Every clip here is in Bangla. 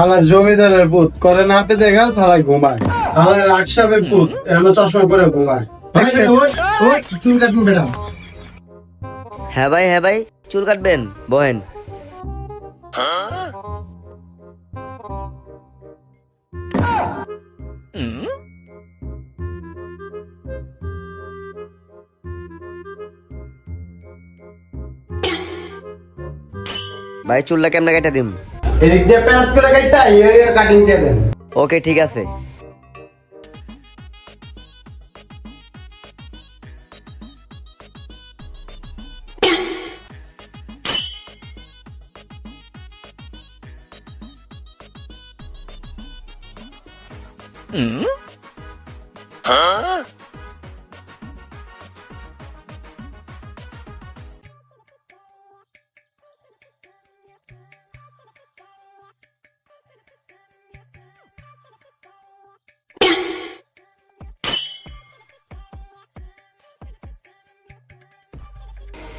আমার জমিদারের পুত। করে না দেখা সালা ঘুমায়। পুত, এমন চশমা পরে ঘুমায়। চুল হ্যাঁ ভাই হ্যাঁ ভাই, চুল কাটবেন, বহেন। ভাই, চুলটা কেমনে কেটে দিম? এদিক দিয়ে প্যানাত করে কাটটা ইয়ে কাটিং দিয়ে দেন। ওকে ঠিক আছে।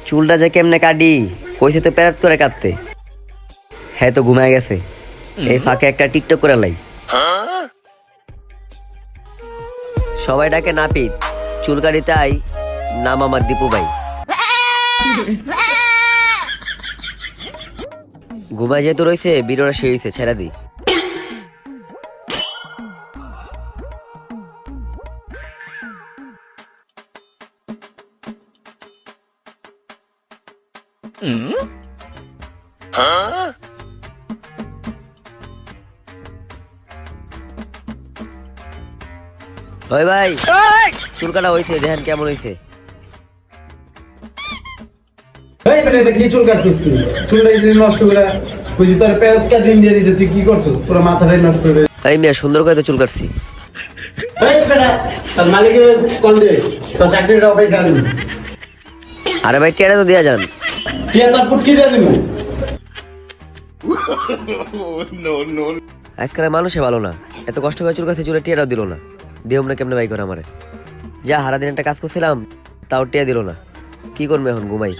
চুলটা যে কেমনে কাটি কইছে তো প্যারাত করে কাটতে। হ্যাঁ তো ঘুমায় গেছে। এই ফাঁকে একটা টিকটক করে লাই। সবাই ডাকে নাপিত চুল কাটিতে আই নাম আমার দীপু ভাই। ঘুমায় যেহেতু রয়েছে বিরোরা সে হয়েছে ছেড়া দি ওই ভাই চুল কাটা হয়েছে দেখেন কেমন হয়েছে এই বেটা এটা কি চুল কাটছিস তুই? চুলটা যদি নষ্ট করে বুঝি তোর প্যানাত কাটিং দিয়ে দিতে তুই কি করছিস? পুরো মাথাটাই নষ্ট করে এই মেয়ে সুন্দর করে তো চুল কাটছি। এই বেটা তোর মালিকের কল দে তোর চাকরিটা অপেক্ষা আরে ভাই টেরা তো দেয়া যান দিয়ে দিবি আজকাল মানুষে ভালো না এত কষ্ট করে চুল কাছে চুলে টিয়াটাও দিল না দিয়ে না কেমনে বাই করে আমারে যা হারা দিন একটা কাজ করছিলাম তাও টিয়া দিল না কি করবে এখন ঘুমাই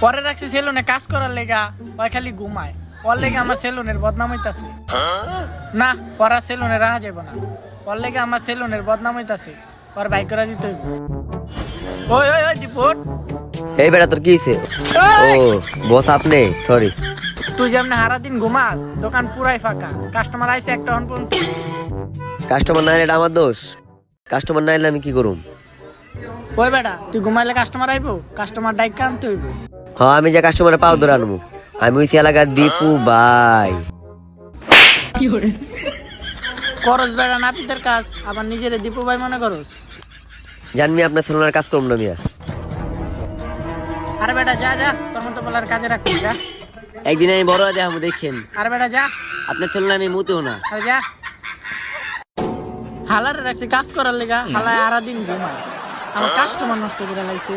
পরে রাখছি সেলুনে কাজ করার লেগা ওই খালি ঘুমায় ওর লেগে আমার সেলুনের বদনাম হইতাছে। না পরা সেলুনে রাখা যাবে না। ওর লেগে আমার সেলুনের বদনাম হইতাছে। ওর বাইক করে দিতে হইব। ওই ওই ওই দীপুর এই বেটা তোর কি হয়েছে ও বস আপনি সরি তুই যেমন হারা দিন ঘুমাস দোকান পুরাই ফাঁকা। কাস্টমার আইছে একটা হন পর্যন্ত। কাস্টমার না এটা আমার দোষ। কাস্টমার না এলে আমি কি করুম? ওই বেটা তুই ঘুমাইলে কাস্টমার আইবো কাস্টমার ডাইক আনতে হইব। হ্যাঁ আমি যে কাস্টমারের পাও ধরে আনব। আমি ওই এলাকার দীপু ভাই। করস বেড়া নাপিতের কাজ আবার নিজের দীপু ভাই মনে করস? জানবি আপনার সেলুনের কাজ করুন না মিয়া। আরে বেটা যা যা তোর মতো বলার কাজে রাখবি যা। একদিন আমি বড় দেখাবো দেখছেন আরে বেটা যা। আপনার সেলুনে আমি মুতেও না। আরে যা। হালারে রাখছি কাজ করার লেগা হালায় আরা দিন ঘুমায়। আমার কাস্টমার নষ্ট করে লাইছে।